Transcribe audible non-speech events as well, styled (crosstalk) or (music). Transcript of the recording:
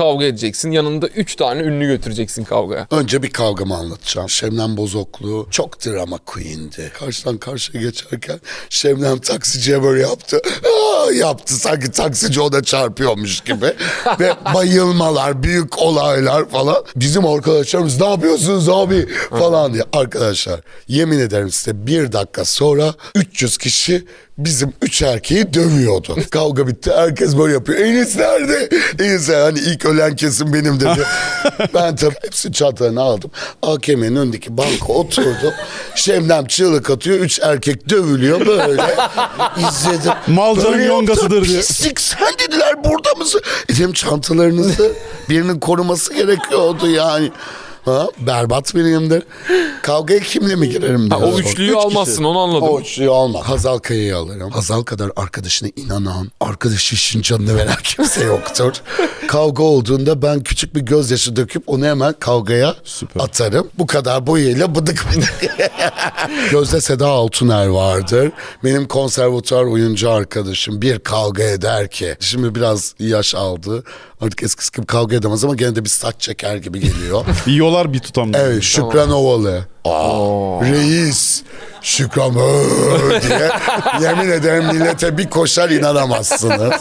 kavga edeceksin. Yanında 3 tane ünlü götüreceksin kavgaya. Önce bir kavgamı anlatacağım. Şebnem Bozoklu çok drama queen'di. Karşıdan karşıya geçerken Şebnem taksiciye böyle yaptı. Aa, yaptı sanki taksici ona çarpıyormuş gibi. (laughs) Ve bayılmalar, büyük olaylar falan. Bizim arkadaşlarımız ne yapıyorsunuz abi falan diye. Arkadaşlar yemin ederim size bir dakika sonra 300 kişi bizim üç erkeği dövüyordu. Kavga bitti. Herkes böyle yapıyor. Enis nerede? Enis hani ilk ölen kesim benim dedi. (laughs) ben tabii hepsi çantalarını aldım. AKM'nin önündeki banka oturdum. Şemnem çığlık atıyor. Üç erkek dövülüyor böyle. (laughs) İzledim. Malcanın Böyle yongasıdır diye. Pislik sen dediler burada mısın? Dedim çantalarınızı birinin koruması gerekiyordu yani. Ha, berbat biriyimdir. Kavgaya kimle mi girerim Ha, diyor. o üçlüyü Üç kişi. almazsın onu anladım. O üçlüyü alma. Hazal Kaya'yı alırım. Hazal kadar arkadaşına inanan, arkadaşı için canını veren kimse yoktur. Kavga olduğunda ben küçük bir gözyaşı döküp onu hemen kavgaya Süper. atarım. Bu kadar boyuyla bıdık bıdık. (laughs) Gözde Seda Altuner vardır. Benim konservatuar oyuncu arkadaşım bir kavga eder ki. Şimdi biraz yaş aldı. Artık eskisi gibi kavga edemez ama gene de bir saç çeker gibi geliyor. (laughs) Bir yolar bir tutam. Evet Şükran Ovalı. Aa, reis. Şükran diye (laughs) yemin ederim millete bir koşar inanamazsınız.